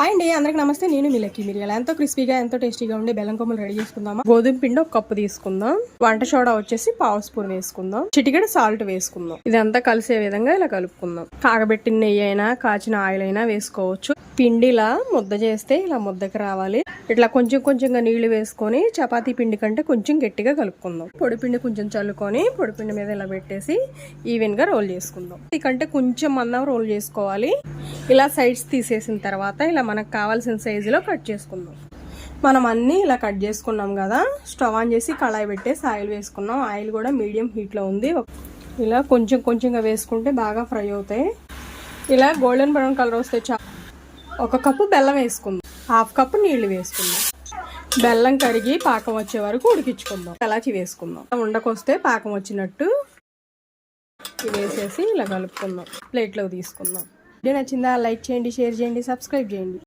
Hi అండి అందరికి నమస్తే. నేను మీ లక్కీ మిరియాల ఎంతో క్రిస్పీగా ఎంతో టేస్టీగా ఉండే బెల్లం కొమ్మలు రెడీ చేసుకుందామా? గోధుమ పిండి ఒక కప్పు తీసుకుందాం. వంట సోడా వచ్చేసి పావు స్పూన్ వేసుకుందాం. చిటికెడ సాల్ట్ వేసుకుందాం. ఇదంతా కలిసే విధంగా ఇలా కలుపుకుందాం. కాగబెట్టిన నెయ్యి అయినా కాచిన ఆయిల్ అయినా వేసుకోవచ్చు. పిండి ఇలా ముద్ద చేస్తే ఇలా ముద్దకి రావాలి. ఇట్లా కొంచెం కొంచెంగా నీళ్ళు వేసుకొని చపాతీ పిండి కంటే కొంచెం గట్టిగా కలుపుకుందాం. పొడి పిండి కొంచెం చల్లుకొని పొడి పిండి మీద ఇలా పెట్టేసి ఈవెన్గా రోల్ చేసుకుందాం. ఇకంటే కొంచెం మందం రోల్ చేసుకోవాలి. ఇలా సైడ్స్ తీసేసిన తర్వాత ఇలా మనకు కావాల్సిన సైజులో కట్ చేసుకుందాం. మనం అన్నీ ఇలా కట్ చేసుకున్నాం కదా స్టవ్ ఆన్ చేసి కళాయి పెట్టేసి ఆయిల్ వేసుకున్నాం. ఆయిల్ కూడా మీడియం హీట్లో ఉంది. ఇలా కొంచెం కొంచెంగా వేసుకుంటే బాగా ఫ్రై అవుతాయి. ఇలా గోల్డెన్ బ్రౌన్ కలర్ వస్తే చా ఒక కప్పు బెల్లం వేసుకుందాం. హాఫ్ కప్పు నీళ్ళు వేసుకుందాం. బెల్లం కరిగి పాకం వచ్చే వరకు ఉడికించుకుందాం. కలాచి వేసుకుందాం. ఉండకొస్తే పాకం వచ్చినట్టు వేసేసి ఇలా కలుపుకుందాం. ప్లేట్లోకి తీసుకుందాం. వీడియో నచ్చిందా లైక్ చేయండి షేర్ చేయండి సబ్స్క్రైబ్ చేయండి.